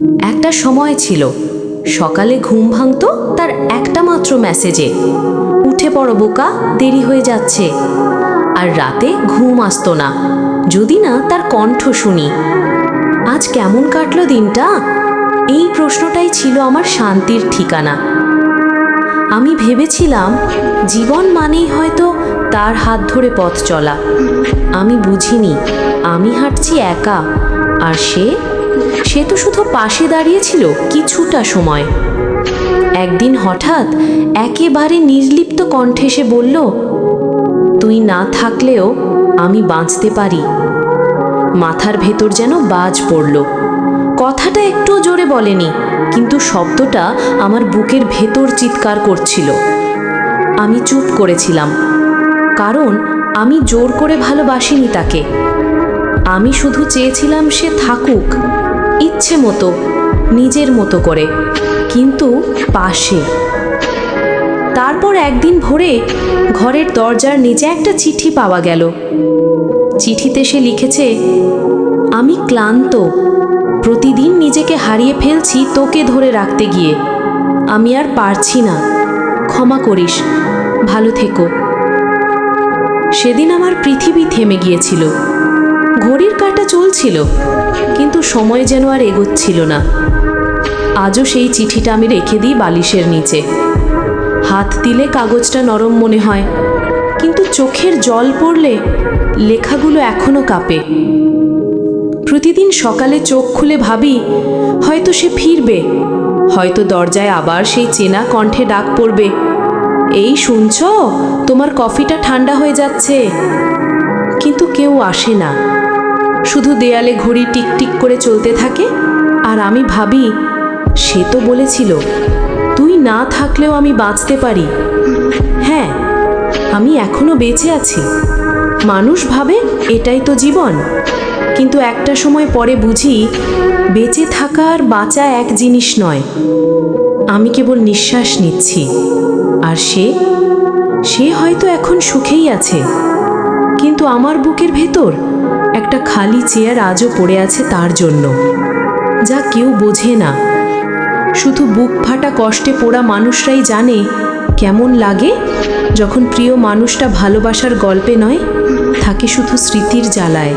একটা সময় ছিল, সকালে ঘুম ভাঙতো তার একটা মাত্র মেসেজে উঠে পড়ো বোকা, দেরি হয়ে যাচ্ছে। আর রাতে ঘুম আসতো না, যদি না তার কণ্ঠ শুনি। আজ কেমন কাটলো দিনটা? এই প্রশ্নটাই ছিল আমার শান্তির ঠিকানা। আমি ভেবেছিলাম, জীবন মানেই হয়তো তার হাত ধরে পথ চলা। আমি বুঝিনি, আমি হাঁটছি একা, আর সে সে তো শুধু পাশে দাঁড়িয়েছিল কিছুটা সময়। একদিন হঠাৎ একেবারে নির্লিপ্ত কণ্ঠে সে বলল, তুই না থাকলেও আমি বাঁচতে পারি। মাথার ভেতর যেন বাজ পড়ল। কথাটা একটু জোরে বলেনি, কিন্তু শব্দটা আমার বুকের ভেতর চিৎকার করছিল। আমি চুপ করেছিলাম, কারণ আমি জোর করে ভালোবাসিনি তাকে। আমি শুধু চেয়েছিলাম সে থাকুক ইচ্ছে মতো, নিজের মতো করে, কিন্তু পাশে। তারপর একদিন ভোরে ঘরের দরজার নিচে একটা চিঠি পাওয়া গেল। চিঠিতে সে লিখেছে, আমি ক্লান্ত। প্রতিদিন নিজেকে হারিয়ে ফেলছি তোকে ধরে রাখতে গিয়ে। আমি আর পারছি না। ক্ষমা করিস। ভালো থেকো। সেদিন আমার পৃথিবী থেমে গিয়েছিল। ঘড়ির কাঁটা চলছিল, কিন্তু সময় যেন আর এগোচ্ছিল না। আজও সেই চিঠিটা আমি রেখে দিই বালিশের নিচে। হাত দিলে কাগজটা নরম মনে হয়, কিন্তু চোখের জল পড়লে লেখাগুলো এখনও কাঁপে। প্রতিদিন সকালে চোখ খুলে ভাবি, হয়তো সে ফিরবে, হয়তো দরজায় আবার সেই চেনা কণ্ঠে ডাক পড়বে, এই শুনছ? তোমার কফিটা ঠান্ডা হয়ে যাচ্ছে। কিন্তু কেউ আসে না। শুধু দেয়ালে ঘড়ি টিকটিক করে চলতে থাকে? আর আমি ভাবি, সে তো বলেছিল, তুই না থাকলেও আমি বাঁচতে পারি। হ্যাঁ আমি এখনও বেঁচে আছি। মানুষ ভাবে, এটাই তো জীবন। কিন্তু একটা সময় পরে বুঝি, বেঁচে থাকা আর বাঁচা এক জিনিস নয়। আমি কেবল নিঃশ্বাস নিচ্ছি। আর সে সে হয়তো এখন সুখেই আছে। কিন্তু আমার বুকের ভেতর একটা খালি চেয়ার আজও পড়ে আছে তার জন্য। যা কেউ বোঝে না। শুধু বুক ফাটা কষ্টে পোড়া মানুষরাই জানে কেমন লাগে যখন প্রিয় মানুষটা ভালোবাসার গল্পে নয়, থাকে শুধু স্মৃতির জ্বালায়।